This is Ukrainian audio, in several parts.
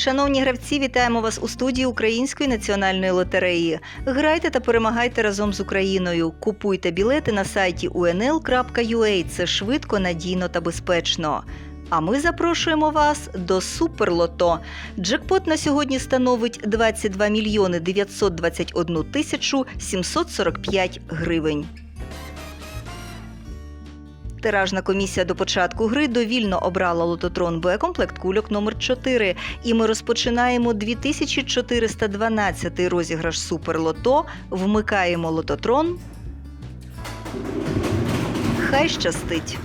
Шановні гравці, вітаємо вас у студії Української національної лотереї. Грайте та перемагайте разом з Україною. Купуйте білети на сайті unl.ua. Це швидко, надійно та безпечно. А ми запрошуємо вас до Суперлото. Джекпот на сьогодні становить 22 мільйони 921 тисячу 745 гривень. Тиражна комісія до початку гри довільно обрала лототрон Б комплект кульок номер 4 І ми розпочинаємо 2412 розіграш Суперлото. Вмикаємо лототрон. Хай щастить.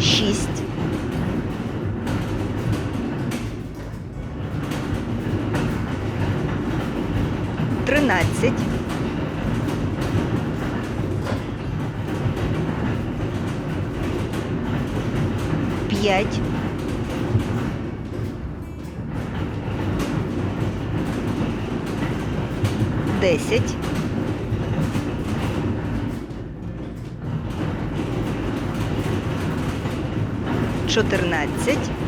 Шість. Тринадцять. П'ять. Десять. Чотирнадцять.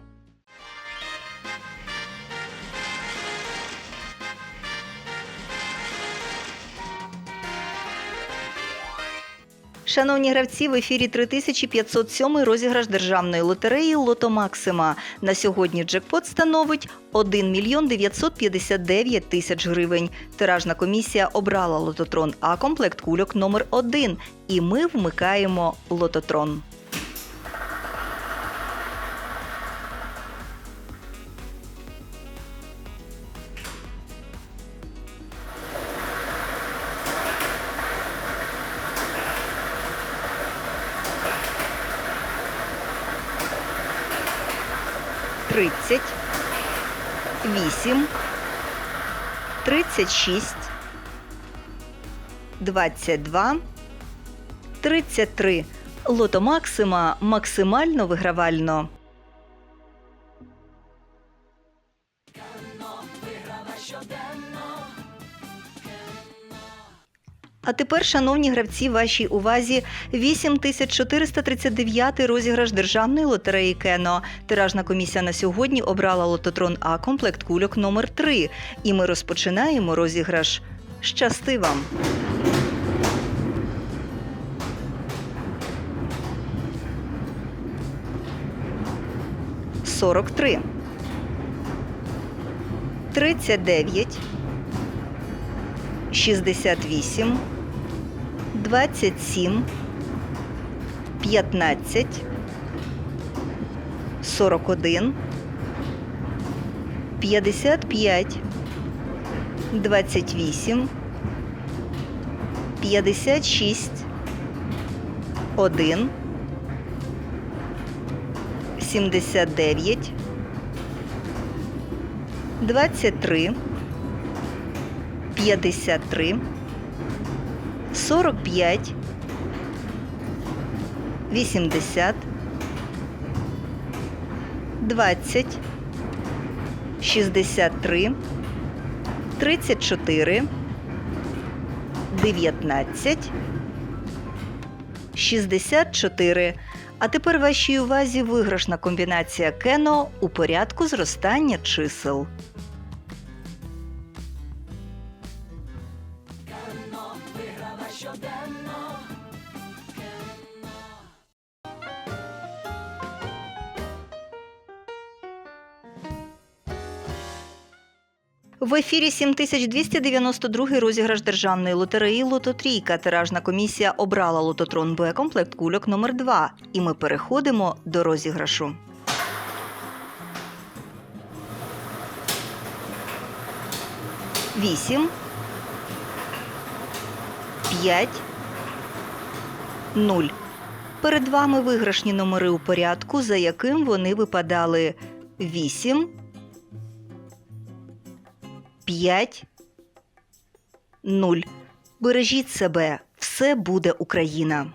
Шановні гравці, в ефірі 3507 розіграш державної лотереї Лото Максима. На сьогодні джекпот становить 1 мільйон 959 тисяч гривень. Тиражна комісія обрала лототрон А комплект кульок номер 1 І ми вмикаємо лототрон. Тридцять. Вісім. Тридцять шість. Двадцять два. Тридцять три. Лото Максима максимально вигравально. А тепер, шановні гравці, вашій увазі 8439 розіграш державної лотереї Кено. Тиражна комісія на сьогодні обрала лототрон А комплект кульок номер 3 І ми розпочинаємо розіграш. Щасти вам! Сорок три. Тридцять дев'ять. 68, 27, 15, 41, 55, 28, 56, 1, 79, 23, 53, 45, 80, 20, 63, 34, 19, 64. А тепер вашій увазі виграшна комбінація кено у порядку зростання чисел. В ефірі 7292 розіграш державної лотереї Лототрійка. Тиражна комісія обрала лототрон Б комплект кульок номер 2 І ми переходимо до розіграшу. Вісім. П'ять. Нуль. Перед вами виграшні номери у порядку, за яким вони випадали 8, 5, 0. Бережіть себе, все буде Україна.